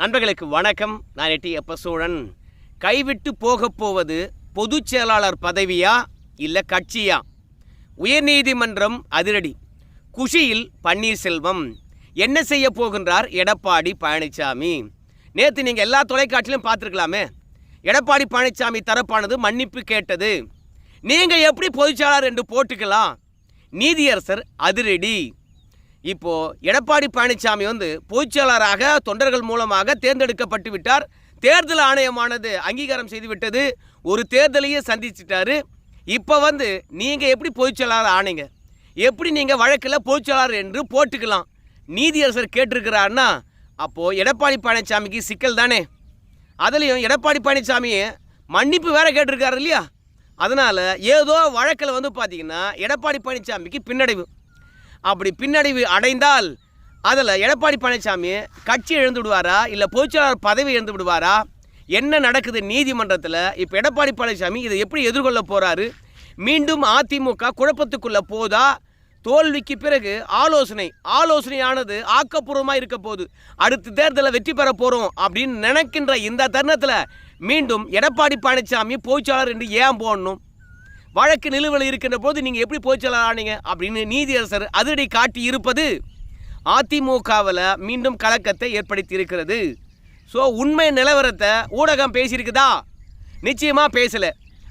நண்பர்களுக்கு வணக்கம். நான் எட்டி எப்ப சோழன் கைவிட்டு போகப் போவது பொதுச் செயலாளர் பதவியா இல்லை கட்சியா? உயர்நீதிமன்றம் அதிரடி. குஷியில் பன்னீர்செல்வம். என்ன செய்ய போகின்றார் எடப்பாடி பழனிசாமி நேற்று நீங்கள் எல்லா தொலைக்காட்சியிலும் பார்த்துருக்கலாமே. எடப்பாடி பழனிசாமி தரப்பானது மன்னிப்பு கேட்டது. நீங்கள் எப்படி பொதுச்செயலாளர் என்று போட்டுக்கலாம். நீதியரசர் அதிரடி. இப்போது எடப்பாடி பழனிசாமி வந்து பொதுச்செயலாளராக தொண்டர்கள் மூலமாக தேர்ந்தெடுக்கப்பட்டு விட்டார். தேர்தல் ஆணையமானது அங்கீகாரம் செய்துவிட்டது ஒரு தேர்தலையே சந்திச்சிட்டாரு. இப்போ வந்து நீங்கள் எப்படி பொதுச்செயலாளர் ஆனீங்க? எப்படி நீங்கள் வழக்கில் பொதுச்செயலாளர் என்று போட்டுக்கலாம். நீதியரசர் கேட்டிருக்கிறாருன்னா அப்போது எடப்பாடி பழனிசாமிக்கு சிக்கல் தானே? அதுலேயும் எடப்பாடி பழனிசாமி மன்னிப்பு வேற கேட்டிருக்காரு இல்லையா? அதனால் ஏதோ வழக்கில் வந்து பார்த்தீங்கன்னா எடப்பாடி பழனிசாமிக்கு பின்னடைவு. அப்படி பின்னடைவு அடைந்தால் அதில் எடப்பாடி பழனிசாமி கட்சி எழுந்து விடுவாரா? இல்லை பொதுச்செயலாளர் பதவி எழுந்து விடுவாரா? என்ன நடக்குது நீதிமன்றத்தில்? இப்போ எடப்பாடி பழனிசாமி இதை எப்படி எதிர்கொள்ள போகிறாரு மீண்டும் அதிமுக குழப்பத்துக்குள்ளே போதா? தோல்விக்கு பிறகு ஆலோசனை ஆலோசனையானது ஆக்கப்பூர்வமாக இருக்க போகுது. அடுத்த தேர்தலில் வெற்றி பெற போகிறோம் அப்படின்னு நினைக்கின்ற இந்த தருணத்தில் மீண்டும் எடப்பாடி பழனிசாமி பொதுச்செயலாளர் என்று ஏன் போடணும்? வழக்கு நிலுவையில் இருக்கின்ற போது நீங்கள் எப்படி பொதுச்செயலாளர் ஆனீங்க அப்படின்னு நீதியரசர் அதிரடி காட்டி இருப்பது அதிமுகவில் மீண்டும் கலக்கத்தை ஏற்படுத்தி இருக்கிறது ஸோ உண்மை நிலவரத்தை ஊடகம் பேசியிருக்குதா? நிச்சயமாக பேசலை.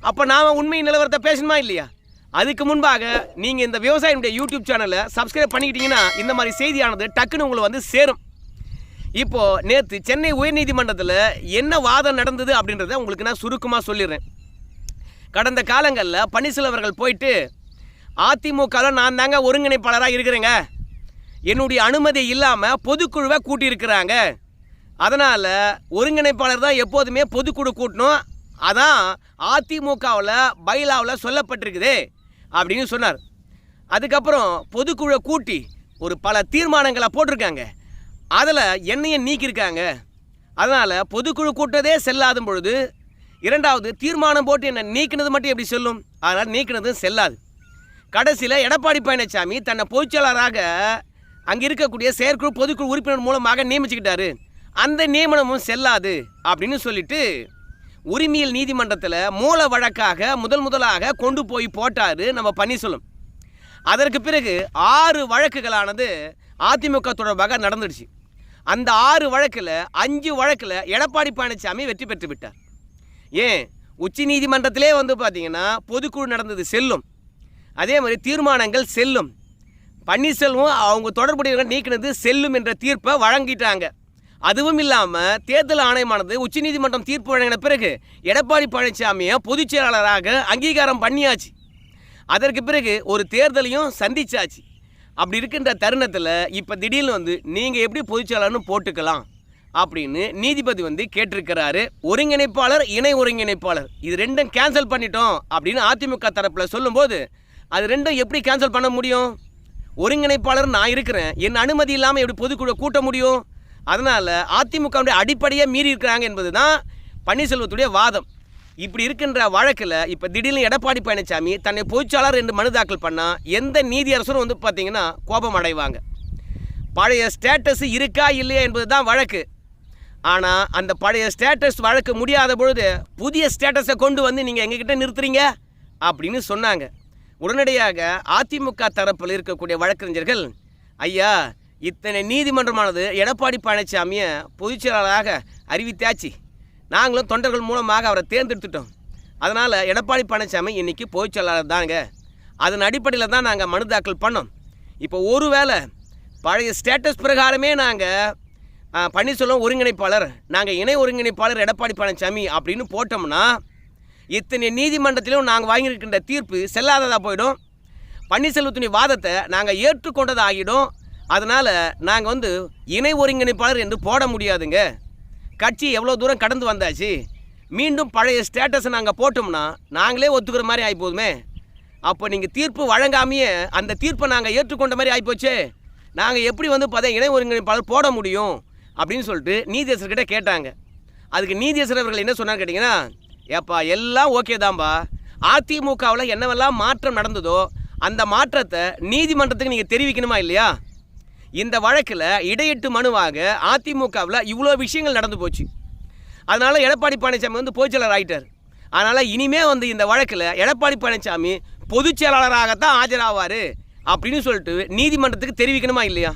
அப்போ நாம் உண்மை நிலவரத்தை பேசணுமா இல்லையா? அதுக்கு முன்பாக நீங்கள் இந்த விவசாயினுடைய யூடியூப் சேனலை சப்ஸ்கிரைப் பண்ணிக்கிட்டீங்கன்னா இந்த மாதிரி செய்தியானது டக்குன்னு உங்களை வந்து சேரும். இப்போது நேற்று சென்னை உயர்நீதிமன்றத்தில் என்ன வாதம் நடந்தது அப்படின்றத உங்களுக்கு நான் சுருக்கமாக சொல்லிடுறேன். கடந்த காலங்களில் பன்னீர்செல்வர்கள் போயிட்டு அதிமுகவில் நான் தாங்க ஒருங்கிணைப்பாளராக இருக்கிறேங்க. என்னுடைய அனுமதி இல்லாமல் பொதுக்குழுவை கூட்டியிருக்கிறாங்க. அதனால் ஒருங்கிணைப்பாளர் தான் எப்போதுமே பொதுக்குழு கூட்டணும். அதான் அதிமுகவில் பைலாவில் சொல்லப்பட்டிருக்குது அப்படின்னு சொன்னார். அதுக்கப்புறம் பொதுக்குழுவை கூட்டி ஒரு பல தீர்மானங்களை போட்டிருக்காங்க. அதில் என்னையும் நீக்கியிருக்காங்க. அதனால் பொதுக்குழு கூட்டதே செல்லாத பொழுது இரண்டாவது தீர்மானம் போட்டு என்னை நீக்கினது மட்டும் எப்படி செல்லும்? அதனால் நீக்கினதும் செல்லாது. கடைசியில் எடப்பாடி பழனிசாமி தன்னை பொதுச்செயலாளராக அங்கே இருக்கக்கூடிய செயற்குழு பொதுக்குழு உறுப்பினர் மூலமாக நியமிச்சுக்கிட்டாரு. அந்த நியமனமும் செல்லாது அப்படின்னு சொல்லிட்டு உரிமையல் நீதிமன்றத்தில் மூல வழக்காக முதல் முதலாக கொண்டு போய் போட்டார் நம்ம பன்னீர்செல்வம். அதற்கு பிறகு ஆறு வழக்குகளானது அதிமுக தொடர்பாக நடந்துடுச்சு. அந்த ஆறு வழக்கில் அஞ்சு வழக்கில் எடப்பாடி பழனிசாமி வெற்றி பெற்று விட்டார். ஏன்? உச்ச நீதிமன்றத்திலே வந்து பார்த்தீங்கன்னா பொதுக்குழு நடந்தது செல்லும். அதே மாதிரி தீர்மானங்கள் செல்லும். பன்னீர்செல்வம் அவங்க தொடர்புடையவர்கள் நீக்கினது செல்லும் என்ற தீர்ப்பை வழங்கிட்டாங்க. அதுவும் இல்லாமல் தேர்தல் ஆணையமானது உச்சநீதிமன்றம் தீர்ப்பு வழங்கின பிறகு எடப்பாடி பழனிசாமியை பொதுச் செயலாளராக அங்கீகாரம் பண்ணியாச்சு. அதற்கு பிறகு ஒரு தேர்தலையும் சந்திச்சாச்சு. அப்படி இருக்கின்ற தருணத்தில் இப்போ திடீர்னு வந்து நீங்கள் எப்படி பொதுச்செயலாளர்னு போட்டுக்கலாம்? அப்படின்னு நீதிபதி வந்து கேட்டிருக்கிறாரு. ஒருங்கிணைப்பாளர் இணை ஒருங்கிணைப்பாளர். இது ரெண்டும் கேன்சல் பண்ணிட்டோம் அப்படின்னு அதிமுக தரப்பில் சொல்லும்போது அது ரெண்டும் எப்படி கேன்சல் பண்ண முடியும்? ஒருங்கிணைப்பாளர் நான் இருக்கிறேன். என் அனுமதி இல்லாமல் எப்படி பொதுக்குழு கூட்ட முடியும்? அதனால் அதிமுகவுடைய அடிப்படையை மீறி இருக்கிறாங்க என்பது தான் பன்னீர்செல்வத்துடைய வாதம். இப்படி இருக்கின்ற வழக்கில் இப்போ திடீர்னு எடப்பாடி பழனிசாமி தன்னை பொதுச்சாளர் என்று மனு தாக்கல் பண்ணால் எந்த நீதியரசரும் வந்து பார்த்திங்கன்னா கோபம் அடைவாங்க. பழைய ஸ்டேட்டஸ் இருக்கா இல்லையா என்பது தான் வழக்கு. ஆனால் அந்த பழைய ஸ்டேட்டஸ் வழக்கு முடியாத பொழுது புதிய ஸ்டேட்டஸை கொண்டு வந்து நீங்கள் எங்ககிட்ட நிறுத்துறீங்க? அப்படின்னு சொன்னாங்க. உடனடியாக அதிமுக தரப்பில் இருக்கக்கூடிய வழக்கறிஞர்கள் ஐயா இத்தனை நீதிமன்றமானது எடப்பாடி பழனிசாமியை பொதுச்செயலாளராக அறிவித்தாச்சு. நாங்களும் தொண்டர்கள் மூலமாக அவரை தேர்ந்தெடுத்துட்டோம். அதனால் எடப்பாடி பழனிசாமி இன்றைக்கி பொதுச்செயலாளர் தாங்க. அதன் அடிப்படையில் தான் நாங்கள் மனு தாக்கல் பண்ணோம். இப்போ ஒருவேளை பழைய ஸ்டேட்டஸ் பிரகாரமே நாங்கள் பன்னீர்செல்வம் ஒருங்கிணைப்பாளர். நாங்கள் இணை ஒருங்கிணைப்பாளர் எடப்பாடி பழனிசாமி அப்படின்னு போட்டோம்னா இத்தனை நீதிமன்றத்திலும் நாங்கள் வாங்கியிருக்கின்ற தீர்ப்பு செல்லாததாக போயிடும். பன்னீர்செல்வத்தினுடைய வாதத்தை நாங்கள் ஏற்றுக்கொண்டது ஆகிடும் அதனால் நாங்கள் வந்து இணை ஒருங்கிணைப்பாளர் என்று போட முடியாதுங்க. கட்சி எவ்வளோ தூரம் கடந்து வந்தாச்சு மீண்டும் பழைய ஸ்டேட்டஸை நாங்கள் போட்டோம்னா நாங்களே ஒத்துக்கிற மாதிரி ஆகிப்போதுமே அப்போ நீங்கள் தீர்ப்பு வழங்காமையே அந்த தீர்ப்பை நாங்கள் ஏற்றுக்கொண்ட மாதிரி ஆகிப்போச்சே நாங்கள் எப்படி வந்து பார்த்தா இணை ஒருங்கிணைப்பாளர் போட முடியும்? அப்படின்னு சொல்லிட்டு நீதியரசர்கிட்ட கேட்டாங்க. அதுக்கு நீதியரசர் அவர்கள் என்ன சொன்னார் கேட்டிங்கன்னா ஏப்பா எல்லாம் ஓகே தான்பா. அதிமுகவில் என்னவெல்லாம் மாற்றம் நடந்ததோ அந்த மாற்றத்தை நீதிமன்றத்துக்கு நீங்கள் தெரிவிக்கணுமா இல்லையா? இந்த வழக்கில் இடையிட்டு மனுவாக அதிமுகவில் இவ்வளோ விஷயங்கள் நடந்து போச்சு. அதனால் எடப்பாடி பழனிசாமி வந்து பொதுச்செயலர் ஆகிட்டார் அதனால் இனிமே வந்து இந்த வழக்கில் எடப்பாடி பழனிசாமி பொதுச் செயலாளராகத்தான் ஆஜராவார் அப்படின்னு சொல்லிட்டு நீதிமன்றத்துக்கு தெரிவிக்கணுமா இல்லையா?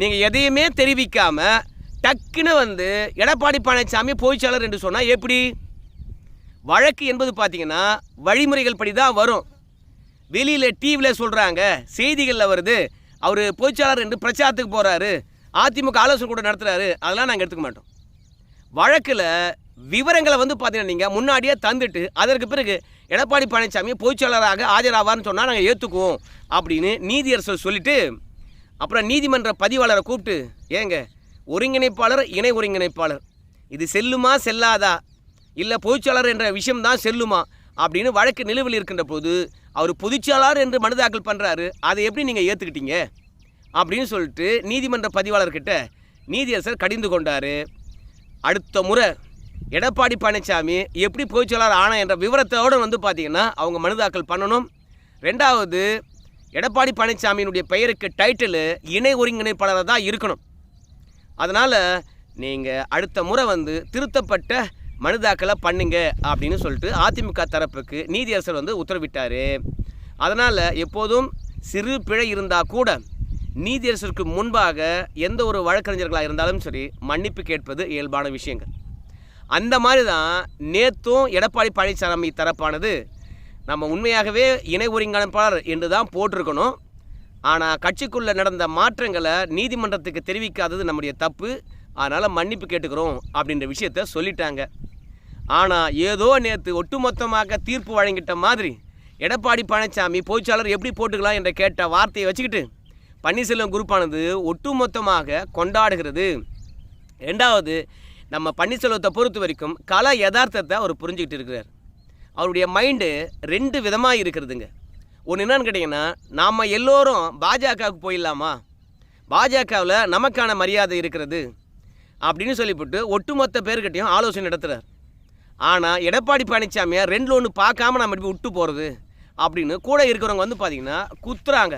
நீங்கள் எதையுமே தெரிவிக்காமல் டக்குன்னு வந்து எடப்பாடி பழனிசாமி பொய்ச்சாளர் என்று சொன்னால் எப்படி? வழக்கு என்பது பார்த்தீங்கன்னா வழிமுறைகள் படி தான் வரும். வெளியில் டிவியில் சொல்கிறாங்க செய்திகளில் வருது அவர் பொய்ச்சாளர் என்று பிரச்சாரத்துக்கு போகிறாரு அதிமுக ஆலோசனை கூட நடத்துகிறாரு அதெல்லாம் நாங்கள் எடுத்துக்க மாட்டோம். வழக்கில் விவரங்களை வந்து பார்த்தீங்கன்னா நீங்கள் முன்னாடியே தந்துட்டு அதற்கு பிறகு எடப்பாடி பழனிசாமி பொதுச்செயலராக ஆஜராவார்னு சொன்னால் நாங்கள் ஏற்றுக்குவோம் அப்படின்னு நீதியரசர் சொல்லிட்டு அப்புறம் நீதிமன்ற பதிவாளரை கூப்பிட்டு ஏங்க ஒருங்கிணைப்பாளர் இணை ஒருங்கிணைப்பாளர். இது செல்லுமா செல்லாதா? இல்லை பொதுச்செயலாளர் என்ற விஷயம்தான் செல்லுமா? அப்படின்னு வழக்கு நிலுவில் இருக்கின்ற போது அவர் பொதுச்செயலாளர் என்று மனு தாக்கல் பண்ணுறாரு அதை எப்படி நீங்கள் ஏற்றுக்கிட்டீங்க அப்படின்னு சொல்லிட்டு நீதிமன்ற பதிவாளர்கிட்ட நீதியரசர் கடிந்து கொண்டார். அடுத்த முறை எடப்பாடி பழனிசாமி எப்படி பொதுச்செயலாளர் ஆனா என்ற விவரத்தோடு வந்து பார்த்தீங்கன்னா அவங்க மனு தாக்கல் பண்ணணும். ரெண்டாவது எடப்பாடி பழனிசாமியினுடைய பெயருக்கு டைட்டிலு இணை ஒருங்கிணைப்பாளராக தான் இருக்கணும். அதனால் நீங்கள் அடுத்த முறை வந்து திருத்தப்பட்ட மனுதாக்கலை பண்ணுங்க அப்படின்னு சொல்லிட்டு அதிமுக தரப்புக்கு நீதியரசர் வந்து உத்தரவிட்டார். அதனால் எப்போதும் சிறு பிழை இருந்தால் கூட நீதியரசருக்கு முன்பாக எந்த ஒரு வழக்கறிஞர்களாக இருந்தாலும் சரி மன்னிப்பு கேட்பது இயல்பான விஷயங்கள். அந்த மாதிரி தான் நேற்றும் எடப்பாடி பழனிசாமி தரப்பானது நம்ம உண்மையாகவே இணை ஒருங்கிணைப்பாளர் என்று தான் போட்டிருக்கணும். ஆனால் கட்சிக்குள்ளே நடந்த மாற்றங்களை நீதிமன்றத்துக்கு தெரிவிக்காதது நம்முடைய தப்பு. அதனால் மன்னிப்பு கேட்டுக்கிறோம் அப்படின்ற விஷயத்த சொல்லிட்டாங்க. ஆனால் ஏதோ நேற்று ஒட்டுமொத்தமாக தீர்ப்பு வழங்கிட்ட மாதிரி எடப்பாடி பழனிசாமி பொதுச்சாளர் எப்படி போட்டுக்கலாம் என்ற கேட்ட வார்த்தையை வச்சுக்கிட்டு பன்னீர்செல்வம் குரூப்பானது ஒட்டுமொத்தமாக கொண்டாடுகிறது. ரெண்டாவது நம்ம பன்னீர்செல்வத்தை பொறுத்த வரைக்கும் கல யதார்த்தத்தை அவர் புரிஞ்சுக்கிட்டு இருக்கிறார். அவருடைய மைண்டு ரெண்டு விதமாக இருக்கிறதுங்க. ஒன்று என்னன்னு கேட்டிங்கன்னா நாம் எல்லோரும் பாஜகவுக்கு போயிடலாமா? பாஜகவில் நமக்கான மரியாதை இருக்கிறது அப்படின்னு சொல்லிவிட்டு ஒட்டுமொத்த பேர்கிட்டையும் ஆலோசனை நடத்துகிறார் ஆனால் எடப்பாடி பழனிசாமியை ரெண்டில் ஒன்று பார்க்காம நம்ம இப்படி விட்டு போகிறது அப்படின்னு கூட இருக்கிறவங்க வந்து பார்த்திங்கன்னா குத்துறாங்க.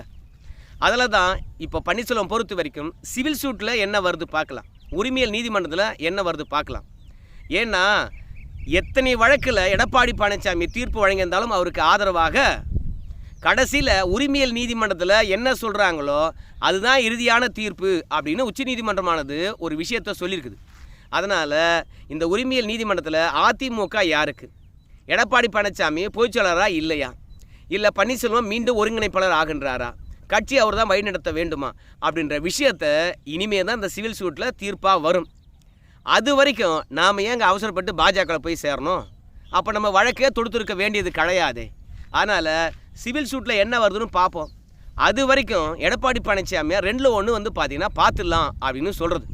அதில் தான் இப்போ பன்னீர்செல்வம் பொறுத்த வரைக்கும் சிவில் சூட்டில் என்ன வருது பார்க்கலாம். உரிமையல் நீதிமன்றத்தில் என்ன வருது பார்க்கலாம். ஏன்னா எத்தனை வழக்கில் எடப்பாடி பழனிசாமி தீர்ப்பு வழங்கியிருந்தாலும் அவருக்கு ஆதரவாக கடைசியில் உரிமையல் நீதிமன்றத்தில் என்ன சொல்கிறாங்களோ அதுதான் இறுதியான தீர்ப்பு அப்படின்னு உச்சநீதிமன்றமானது ஒரு விஷயத்த சொல்லியிருக்குது. அதனால் இந்த உரிமையல் நீதிமன்றத்தில் அதிமுக யாருக்கு? எடப்பாடி பழனிசாமி பொதுச்செயலாளராக இல்லையா? இல்லை பன்னீர்செல்வம் மீண்டும் ஒருங்கிணைப்பாளர் ஆகின்றாரா? கட்சி அவர் தான் வழிநடத்த வேண்டுமா? அப்படின்ற விஷயத்த இனிமே தான் இந்த சிவில் சூட்டில் தீர்ப்பாக வரும். அது வரைக்கும் நாம் ஏங்க அவசரப்பட்டு பாஜகவில் போய் சேரணும்? அப்போ நம்ம வழக்கே தொடுத்துருக்க வேண்டியது கிடையாது. அதனால் சிவில் சூட்டில் என்ன வருதுன்னு பார்ப்போம் அது வரைக்கும் எடப்பாடி பழனிசாமியார் ரெண்டில் ஒன்று வந்து பார்த்தீங்கன்னா பார்த்துடலாம் அப்படின்னு சொல்கிறது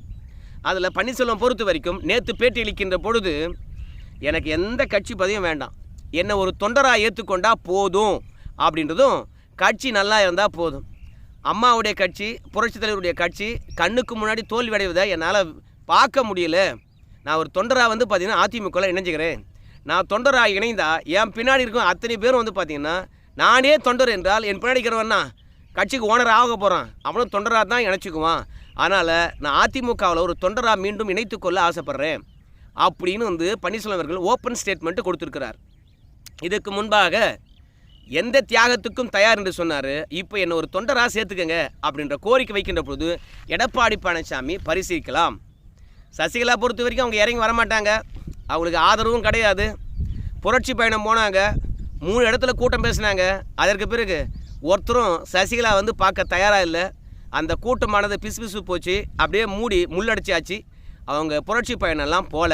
அதில் பன்னீர்செல்வம் பொறுத்த வரைக்கும் நேற்று பேட்டி அளிக்கின்ற பொழுது எனக்கு எந்த கட்சி பதவியும் வேண்டாம். என்னை ஒரு தொண்டராக ஏற்றுக்கொண்டா போதும் அப்படின்றதும் கட்சி நல்லா இருந்தால் போதும். அம்மாவுடைய கட்சி புரட்சித் தலைவருடைய கட்சி கண்ணுக்கு முன்னாடி தோல்வி அடைவதை என்னால் பார்க்க முடியல. நான் ஒரு தொண்டராக வந்து பார்த்திங்கன்னா அதிமுகவில் இணைஞ்சுக்கிறேன். நான் தொண்டராக இணைந்தால் என் பின்னாடி இருக்கும் அத்தனை பேரும் வந்து பார்த்திங்கன்னா நானே தொண்டர் என்றால் என் பின்னாடி கட்சிக்கு ஓனர் ஆக போகிறான் அவனும் தொண்டராக தான் இணைச்சிக்குவான். அதனால் நான் அதிமுகவில் ஒரு தொண்டராக மீண்டும் இணைத்துக்கொள்ள ஆசைப்பட்றேன். அப்படின்னு வந்து பன்னீர்செல்வம் அவர்கள் ஓப்பன் ஸ்டேட்மெண்ட்டு கொடுத்துருக்கிறார். இதுக்கு முன்பாக எந்த தியாகத்துக்கும் தயார் என்று சொன்னார். இப்போ என்னை ஒரு தொண்டராக சேர்த்துக்கங்க அப்படின்ற கோரிக்கை வைக்கின்ற பொழுது எடப்பாடி பழனிசாமி பரிசீலிக்கலாம். சசிகலா பொறுத்த வரைக்கும் அவங்க இறங்கி வரமாட்டாங்க. அவங்களுக்கு ஆதரவும் கிடையாது. புரட்சி பயணம் போனாங்க. மூணு இடத்துல கூட்டம் பேசினாங்க. அதற்கு பிறகு ஒருத்தரும் சசிகலா வந்து பார்க்க தயாராக இல்லை. அந்த கூட்டமானது பிசு பிசு போச்சு. அப்படியே மூடி முள்ளடிச்சாச்சு. அவங்க புரட்சி பயணம்லாம் போகல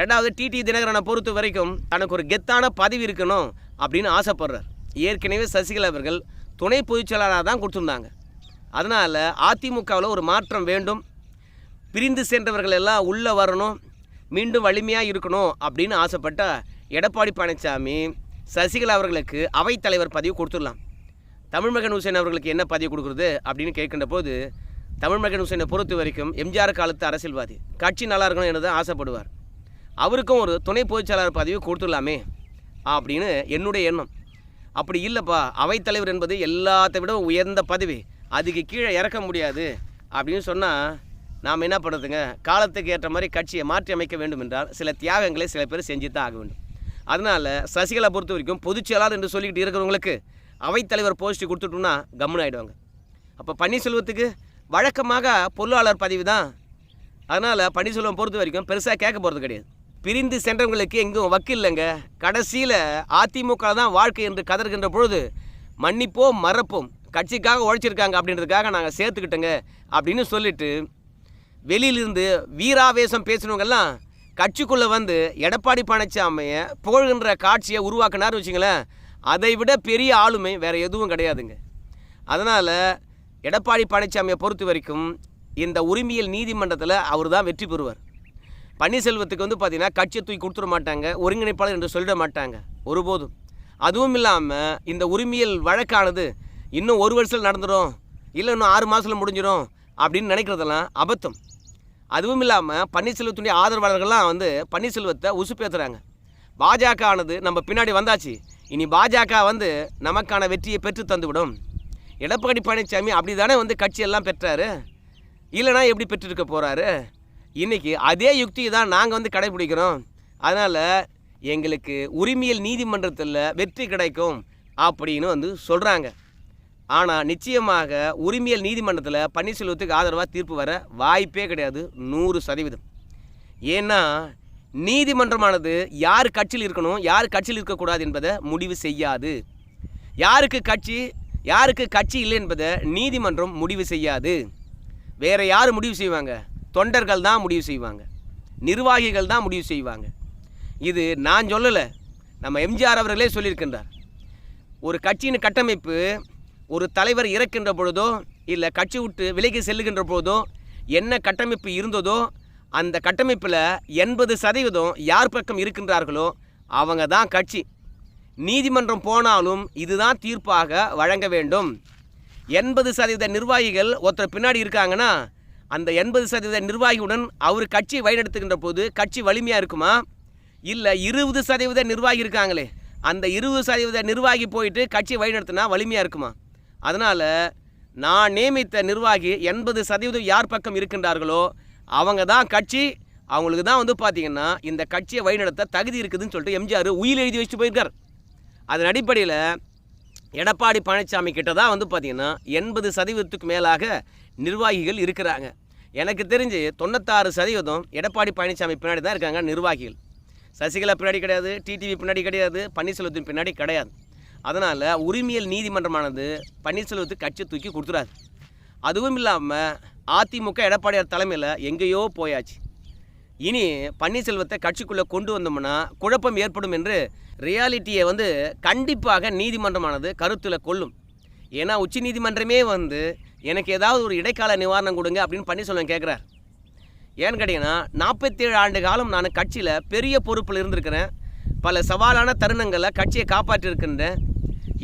ரெண்டாவது டிடி தினகரனை பொறுத்த வரைக்கும் தனக்கு ஒரு கெத்தான பதவி இருக்கணும் அப்படின்னு ஆசைப்படுறார். ஏற்கனவே சசிகலா அவர்கள் துணை பொதுச்செயலாளராக தான் கொடுத்துருந்தாங்க. அதனால் அதிமுகவில் ஒரு மாற்றம் வேண்டும். பிரிந்து சென்றவர்கள் எல்லாம் உள்ளே வரணும். மீண்டும் வலிமையாக இருக்கணும் அப்படின்னு ஆசைப்பட்ட எடப்பாடி பழனிசாமி சசிகலா அவர்களுக்கு அவைத்தலைவர் பதவி கொடுத்துடலாம். தமிழ்மகன் ஹுசேன் அவர்களுக்கு என்ன பதவி கொடுக்குறது அப்படின்னு கேட்கின்ற போது தமிழ்மகன் ஹுசேனை பொறுத்த வரைக்கும் எம்ஜிஆர் காலத்து அரசியல்வாதி. கட்சி நல்லா இருக்கணும் என்று தான் ஆசைப்படுவார். அவருக்கும் ஒரு துணை பொதுச்செயலாளர் பதவி கொடுத்துடலாமே அப்படின்னு என்னுடைய எண்ணம். அப்படி இல்லைப்பா அவைத்தலைவர் என்பது எல்லாத்தை விட உயர்ந்த பதவி. அதுக்கு கீழே இறக்க முடியாது அப்படின்னு சொன்னால் நாம் என்ன பண்ணுறதுங்க காலத்துக்கு ஏற்ற மாதிரி கட்சியை மாற்றி அமைக்க வேண்டும் என்றால் சில தியாகங்களை சில பேர் செஞ்சு தான் ஆக வேண்டும். அதனால் சசிகலா பொறுத்த வரைக்கும் பொதுச்செயலாளர் என்று சொல்லிக்கிட்டு இருக்கிறவங்களுக்கு அவைத்தலைவர் போஸ்ட் கொடுத்துட்டோம்னா கம்முன்னு ஆகிடுவாங்க அப்போ பன்னீர்செல்வத்துக்கு வழக்கமாக பொருளாளர் பதவி தான். அதனால் பன்னீர்செல்வம் பொறுத்த வரைக்கும் பெருசாக கேட்க போகிறது கிடையாது. பிரிந்து சென்றவங்களுக்கு எங்கும் வக்கு இல்லைங்க. கடைசியில் அதிமுக தான் வாழ்க்கை என்று கதறுகின்ற பொழுது மன்னிப்போம் மறப்போம் கட்சிக்காக உழைச்சிருக்காங்க அப்படின்றதுக்காக நாங்கள் சேர்த்துக்கிட்டோங்க அப்படின்னு சொல்லிட்டு வெளியிலிருந்து வீராவேசம் பேசினவங்கெல்லாம் கட்சிக்குள்ளே வந்து எடப்பாடி பழனிசாமியை புகழ்கின்ற காட்சியை உருவாக்கினார் வச்சுங்களேன் அதை விட பெரிய ஆளுமை வேறு எதுவும் கிடையாதுங்க. அதனால் எடப்பாடி பழனிசாமியை பொறுத்த வரைக்கும் இந்த உரிமையல் நீதிமன்றத்தில் அவர் தான் வெற்றி பெறுவார். பன்னீர்செல்வத்துக்கு வந்து பார்த்திங்கன்னா கட்சியை தூக்கி கொடுத்துட மாட்டாங்க ஒருங்கிணைப்பாளர் என்று சொல்லிட மாட்டாங்க ஒருபோதும். அதுவும் இல்லாமல் இந்த உரிமையல் வழக்கானது இன்னும் ஒரு வருஷத்தில் நடந்துடும் இல்லை இன்னும் ஆறு மாதத்தில் முடிஞ்சிடும் அப்படின்னு நினைக்கிறதெல்லாம் அபத்தம். அதுவும் இல்லாமல் பன்னீர்செல்வத்துடைய ஆதரவாளர்கள்லாம் வந்து பன்னீர்செல்வத்தை உசுப்பேற்றுறாங்க பாஜக ஆனது நம்ம பின்னாடி வந்தாச்சு. இனி பாஜக வந்து நமக்கான வெற்றியை பெற்று தந்துவிடும். எடப்பாடி பழனிசாமி அப்படி தானே வந்து கட்சியெல்லாம் பெற்றாரு? இல்லைனா எப்படி பெற்றிருக்க போகிறாரு இன்றைக்கி அதே யுக்தியை தான் நாங்கள் வந்து கடைபிடிக்கிறோம். அதனால் எங்களுக்கு உரிமையல் நீதிமன்றத்தில் வெற்றி கிடைக்கும் அப்படின்னு வந்து சொல்கிறாங்க ஆனால் நிச்சயமாக உரிமையல் நீதிமன்றத்தில் பன்னீர்செல்வத்துக்கு ஆதரவாக தீர்ப்பு வர வாய்ப்பே கிடையாது. நூறு சதவீதம். ஏன்னா நீதிமன்றமானது யார் கட்சியில் இருக்கணும் யார் கட்சியில் இருக்கக்கூடாது என்பதை முடிவு செய்யாது. யாருக்கு கட்சி யாருக்கு கட்சி இல்லை என்பதை நீதிமன்றம் முடிவு செய்யாது. வேறு யார் முடிவு செய்வாங்க? தொண்டர்கள் தான் முடிவு செய்வாங்க. நிர்வாகிகள் தான் முடிவு செய்வாங்க. இது நான் சொல்லலை. நம்ம எம்ஜிஆர் அவர்களே சொல்லியிருக்கின்றார். ஒரு கட்சியின் கட்டமைப்பு ஒரு தலைவர் இறக்கின்ற பொழுதோ இல்லை கட்சி விட்டு விலகி செல்லுகின்ற பொழுதோ என்ன கட்டமைப்பு இருந்ததோ அந்த கட்டமைப்பில் எண்பது சதவீதம் யார் பக்கம் இருக்கின்றார்களோ அவங்க தான் கட்சி. நீதிமன்றம் போனாலும் இதுதான் தீர்ப்பாக வழங்க வேண்டும். எண்பது சதவீத நிர்வாகிகள் ஒருத்தர் பின்னாடி இருக்காங்கன்னா அந்த எண்பது சதவீத நிர்வாகியுடன் அவர் கட்சி வழிநடத்துகின்ற போது கட்சி வலிமையாக இருக்குமா? இல்லை இருபது சதவீத நிர்வாகி இருக்காங்களே அந்த இருபது சதவீத நிர்வாகி போயிட்டு கட்சி வழிநடத்தினா வலிமையாக இருக்குமா? அதனால் நான் நியமித்த நிர்வாகி எண்பது சதவீதம் யார் பக்கம் இருக்கின்றார்களோ அவங்க தான் கட்சி. அவங்களுக்கு தான் வந்து பார்த்தீங்கன்னா இந்த கட்சியை வழிநடத்த தகுதி இருக்குதுன்னு சொல்லிட்டு எம்ஜிஆர் உயில் எழுதி வச்சுட்டு போயிருக்கார். அதன் அடிப்படையில் எடப்பாடி பழனிசாமி கிட்ட தான் வந்து பார்த்திங்கன்னா எண்பது சதவீதத்துக்கு மேலாக நிர்வாகிகள் இருக்கிறாங்க. எனக்கு தெரிஞ்சு தொண்ணூத்தாறு சதவீதம் எடப்பாடி பழனிசாமி பின்னாடி தான் இருக்காங்க நிர்வாகிகள். சசிகலா பின்னாடி கிடையாது டிடிவி பின்னாடி கிடையாது பன்னீர்செல்வத்தின் பின்னாடி கிடையாது. அதனால் உரிமையல் நீதிமன்றமானது பன்னீர்செல்வத்துக்கு கட்சி தூக்கி கொடுத்துறாரு அதுவும் இல்லாமல் அதிமுக எடப்பாடியார் தலைமையில் எங்கேயோ போயாச்சு. இனி பன்னீர்செல்வத்தை கட்சிக்குள்ளே கொண்டு வந்தோம்னா குழப்பம் ஏற்படும் என்று ரியாலிட்டியை வந்து கண்டிப்பாக நீதிமன்றமானது கருத்தில் கொள்ளும். ஏன்னா உச்ச நீதிமன்றமே வந்து எனக்கு ஏதாவது ஒரு இடைக்கால நிவாரணம் கொடுங்க அப்படின்னு பன்னீர்செல்வம் கேட்குறார் ஏன்னு கேட்டிங்கன்னா நாற்பத்தேழு ஆண்டு காலம் நான் கட்சியில் பெரிய பொறுப்பில் இருந்திருக்கிறேன். பல சவாலான தருணங்களில் கட்சியை காப்பாற்றியிருக்கின்றேன்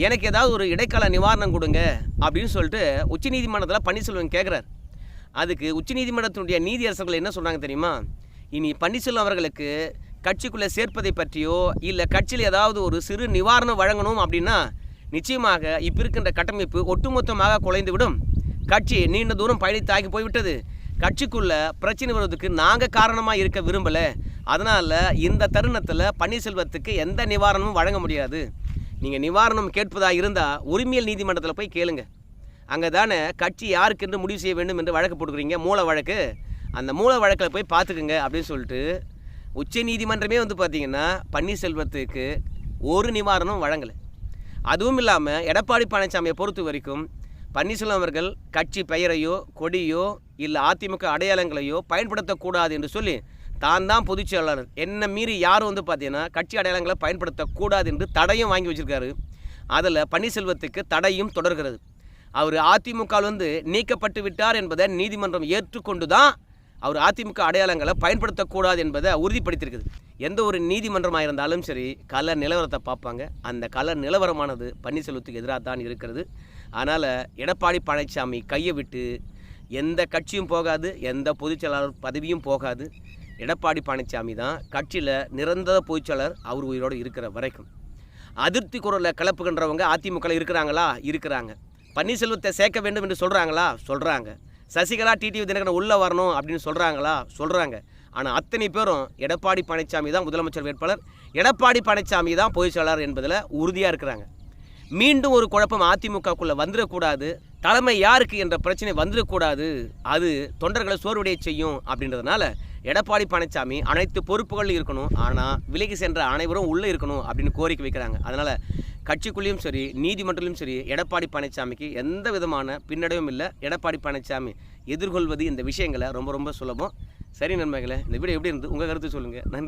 எனக்கு ஏதாவது ஒரு இடைக்கால நிவாரணம் கொடுங்க அப்படின்னு சொல்லிட்டு உச்சநீதிமன்றத்தில் பன்னீர்செல்வம் கேட்குறார் அதுக்கு உச்சநீதிமன்றத்தினுடைய நீதியரசர்கள் என்ன சொன்னாங்க தெரியுமா? இனி பன்னீர்செல்வம் அவர்களுக்கு கட்சிக்குள்ளே சேர்ப்பதை பற்றியோ இல்லை கட்சியில் ஏதாவது ஒரு சிறு நிவாரணம் வழங்கணும் அப்படின்னா நிச்சயமாக இப்போ இருக்கின்ற கட்டமைப்பு ஒட்டுமொத்தமாக குலைந்துவிடும். கட்சி நீண்ட தூரம் பயணித்தாகி போய்விட்டது. கட்சிக்குள்ள பிரச்சனை வருவதற்கு நாங்கள் காரணமாக இருக்க விரும்பலை. அதனால் இந்த தருணத்தில் பன்னீர்செல்வத்துக்கு எந்த நிவாரணமும் வழங்க முடியாது. நீங்கள் நிவாரணம் கேட்பதாக இருந்தால் உரிமையல் நீதிமன்றத்தில் போய் கேளுங்க. அங்கே தானே கட்சி யாருக்கென்று முடிவு செய்ய வேண்டும் என்று வழக்கு போட்டுக்கிறீங்க மூல வழக்கு. அந்த மூல வழக்கில் போய் பார்த்துக்குங்க அப்படின்னு சொல்லிட்டு உச்ச நீதிமன்றமே வந்து பார்த்தீங்கன்னா பன்னீர்செல்வத்துக்கு ஒரு நிவாரணம் வழங்கலை. அதுவும் இல்லாமல் எடப்பாடி பழனிசாமியை பொறுத்த வரைக்கும் பன்னீர்செல்வம் அவர்கள் கட்சி பெயரையோ கொடியோ இல்லை அதிமுக அடையாளங்களையோ பயன்படுத்தக்கூடாது என்று சொல்லி தான் தான் பொதுச் செயலாளர். என்ன மீறி யாரும் வந்து பார்த்தீங்கன்னா கட்சி அடையாளங்களை பயன்படுத்தக்கூடாது என்று தடையும் வாங்கி வச்சுருக்காரு. அதில் பன்னீர்செல்வத்துக்கு தடையும் தொடர்கிறது. அவர் அதிமுகவில் வந்து நீக்கப்பட்டு விட்டார் என்பதை நீதிமன்றம் ஏற்றுக்கொண்டு தான் அவர் அதிமுக அடையாளங்களை பயன்படுத்தக்கூடாது என்பதை உறுதிப்படுத்தியிருக்குது. எந்த ஒரு நீதிமன்றமாக இருந்தாலும் சரி கல நிலவரத்தை பார்ப்பாங்க. அந்த கல நிலவரமானது பன்னீர்செல்வத்துக்கு எதிராக தான் இருக்கிறது. அதனால் எடப்பாடி பழனிசாமி கையை விட்டு எந்த கட்சியும் போகாது எந்த பொதுச்செயலாளர் பதவியும் போகாது. எடப்பாடி பழனிசாமி தான் கட்சியில் நிரந்தர பொதுச்செயலாளர் அவர் உயிரோடு இருக்கிற வரைக்கும். அதிருப்தி குரலை கிளப்புகின்றவங்க அதிமுகவில் இருக்கிறாங்களா? இருக்கிறாங்க. பன்னீர்செல்வத்தை சேர்க்க வேண்டும் என்று சொல்கிறாங்களா சொல்கிறாங்க சசிகலா டிடிவி தினகரன் உள்ளே வரணும் அப்படின்னு சொல்கிறாங்களா சொல்கிறாங்க ஆனால் அத்தனை பேரும் எடப்பாடி பழனிசாமி தான் முதலமைச்சர் வேட்பாளர். எடப்பாடி பழனிசாமி தான் பொதுச் செயலாளர் என்பதில் உறுதியாக இருக்கிறாங்க. மீண்டும் ஒரு குழப்பம் அதிமுகக்குள்ளே வந்துடக்கூடாது. தலைமை யாருக்கு என்ற பிரச்சனை வந்துடக்கூடாது. அது தொண்டர்களை சோர்வடைய செய்யும் அப்படின்றதுனால எடப்பாடி பழனிசாமி அனைத்து பொறுப்புகளும் இருக்கணும். ஆனால் விலகி சென்ற அனைவரும் உள்ளே இருக்கணும் அப்படின்னு கோரிக்கை வைக்கிறாங்க. அதனால் கட்சிக்குள்ளேயும் சரி நீதிமன்றத்திலும் சரி எடப்பாடி பழனிசாமிக்கு எந்த விதமான பின்னடைவும் இல்லை. எடப்பாடி பழனிசாமி எதிர்கொள்வது இந்த விஷயங்களை ரொம்ப ரொம்ப சுலபம். சரி நண்பர்களே இந்த வீடியோ எப்படி இருந்து உங்கள் கருத்து சொல்லுங்கள் நன்றி.